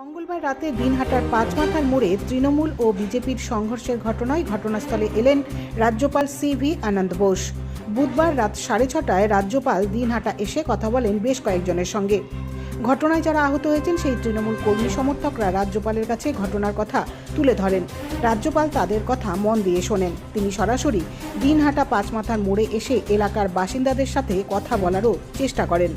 মঙ্গলবার রাতে দিনহাটার পাঁচমাথার মোড়ে তৃণমূল ও বিজেপির সংঘর্ষের ঘটনায় ঘটনাস্থলে এলেন রাজ্যপাল সি ভি আনন্দ বোস। বুধবার রাত সাড়ে ছটায় রাজ্যপাল দিনহাটা এসে কথা বলেন বেশ কয়েকজনের সঙ্গে। ঘটনায় যারা আহত হয়েছেন, সেই তৃণমূল কর্মী সমর্থকরা রাজ্যপালের কাছে ঘটনার কথা তুলে ধরেন। রাজ্যপাল তাদের কথা মন দিয়ে শোনেন। তিনি সরাসরি দিনহাটা পাঁচমাথার মোড়ে এসে এলাকার বাসিন্দাদের সাথে কথা বলারও চেষ্টা করেন।